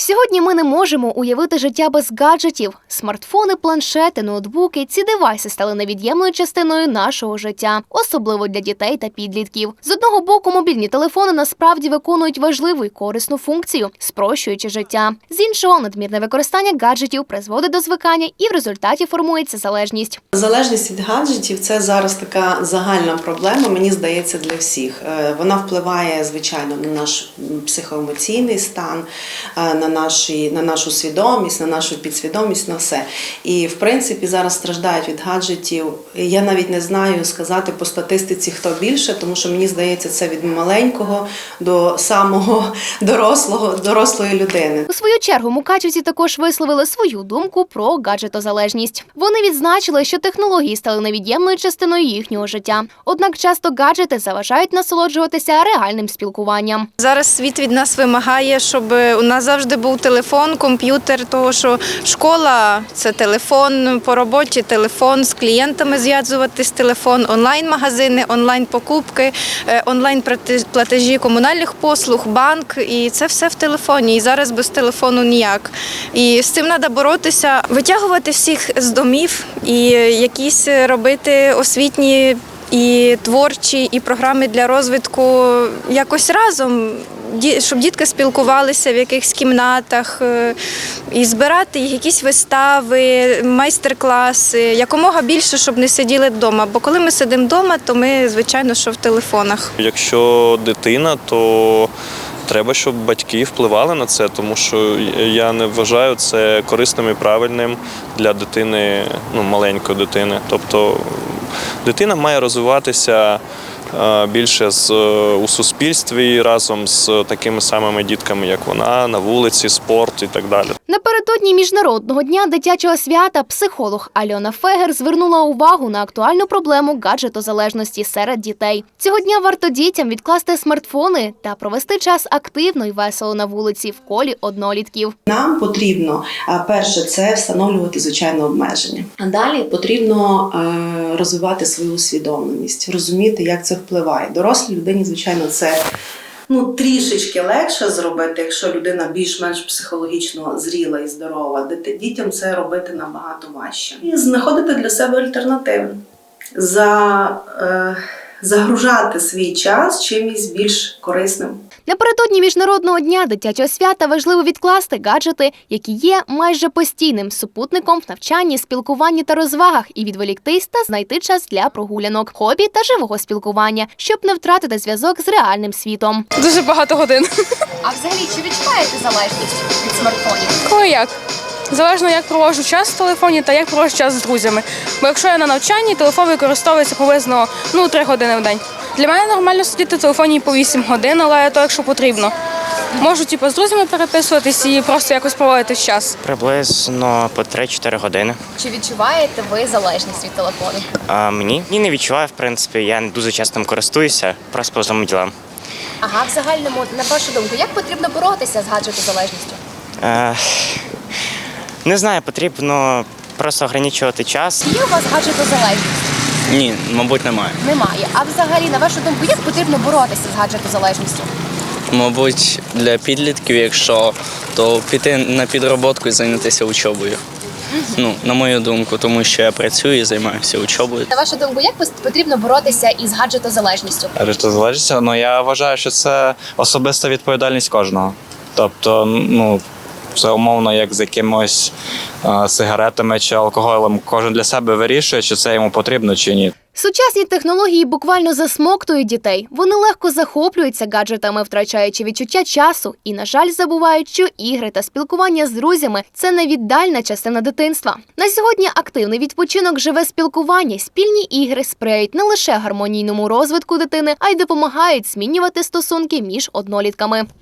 Сьогодні ми не можемо уявити життя без гаджетів. Смартфони, планшети, ноутбуки ці девайси стали невід'ємною частиною нашого життя, особливо для дітей та підлітків. З одного боку, мобільні телефони насправді виконують важливу і корисну функцію, спрощуючи життя. З іншого, надмірне використання гаджетів призводить до звикання і в результаті формується залежність. Залежність від гаджетів це зараз така загальна проблема, мені здається, для всіх. Е, Вона впливає, звичайно, на наш психоемоційний стан, е, на, наші, на нашу свідомість, на нашу підсвідомість, на все. І в принципі зараз страждають від гаджетів. Я навіть не знаю сказати по статистиці, хто більше, тому що мені здається, це від маленького до самого дорослого, дорослої людини. У свою чергу мукачівці також висловили свою думку про гаджетозалежність. Вони відзначили, що технології стали невід'ємною частиною їхнього життя. Однак часто гаджети заважають насолоджуватися реальним спілкуванням. Зараз світ від нас вимагає, щоб у нас завжди був телефон, комп'ютер, того що школа це телефон, по роботі телефон, з клієнтами зв'язуватись телефон, онлайн-магазини, онлайн-покупки, е, онлайн-платежі комунальних послуг, банк. І це все в телефоні. І зараз без телефону ніяк. І з цим треба боротися, витягувати всіх з домів і якісь робити освітні і творчі, і програми для розвитку якось разом. Щоб дітки спілкувалися в якихось кімнатах е, і збирати якісь вистави, майстер-класи, якомога більше, щоб не сиділи вдома. Бо коли ми сидимо вдома, то ми, звичайно, що в телефонах. Якщо дитина, то треба, щоб батьки впливали на це, тому що я не вважаю це корисним і правильним для дитини, ну маленької дитини. Тобто дитина має розвиватися більше з, у суспільстві разом з такими самими дітками, як вона, на вулиці, спорт і так далі. Напередодні міжнародного дня дитячого свята психолог Альона Фегер звернула увагу на актуальну проблему гаджетозалежності серед дітей. Цього дня варто дітям відкласти смартфони та провести час активно і весело на вулиці в колі однолітків. Нам потрібно перше це встановлювати звичайно обмеження. А далі потрібно е, розвивати свою усвідомленість, розуміти, як це впливає. Дорослій людині, звичайно, це. Ну, трішечки легше зробити, якщо людина більш-менш психологічно зріла і здорова. Дітям це робити набагато важче. І знаходити для себе альтернативи. За, е, загружати свій час чимось більш корисним. Напередодні міжнародного дня дитячого свята важливо відкласти гаджети, які є майже постійним супутником в навчанні, спілкуванні та розвагах, і відволіктись та знайти час для прогулянок, хобі та живого спілкування, щоб не втратити зв'язок з реальним світом. Дуже багато годин. А взагалі чи відчуваєте залежність від смартфонів? Коли як? Залежно, як проводжу час в телефоні та як проводжу час з друзями. Бо якщо я на навчанні, телефон використовується приблизно ну, 3 години в день. Для мене нормально сидіти в телефоні по 8 годин, але то якщо потрібно. Можу типу, з друзями переписуватись і просто якось проводити час. Приблизно по 3-4 години. Чи відчуваєте ви залежність від телефону? А мені ні, не відчуваю, в принципі, я не дуже часто користуюся, просто по своїм ділам. Ага, в загальному, на вашу думку, як потрібно боротися з гаджетозалежністю? Е, не знаю, потрібно просто ограничувати час. Є у вас гаджетозалежність? Ні, мабуть, немає. Немає. А взагалі, на вашу думку, як потрібно боротися з гаджетозалежністю? Мабуть, для підлітків, якщо то піти на підроботку і зайнятися учобою. Ну, на мою думку, тому що я працюю і займаюся учобою. На вашу думку, як потрібно боротися із гаджетозалежністю? Арештозалежність, ну я вважаю, що це особиста відповідальність кожного. Тобто, ну це умовно, як з якимось е, сигаретами чи алкоголем. Кожен для себе вирішує, чи це йому потрібно чи ні. Сучасні технології буквально засмоктують дітей. Вони легко захоплюються гаджетами, втрачаючи відчуття часу, і, на жаль, забувають, що ігри та спілкування з друзями це невіддальна частина дитинства. На сьогодні активний відпочинок, живе спілкування, спільні ігри сприяють не лише гармонійному розвитку дитини, а й допомагають змінювати стосунки між однолітками.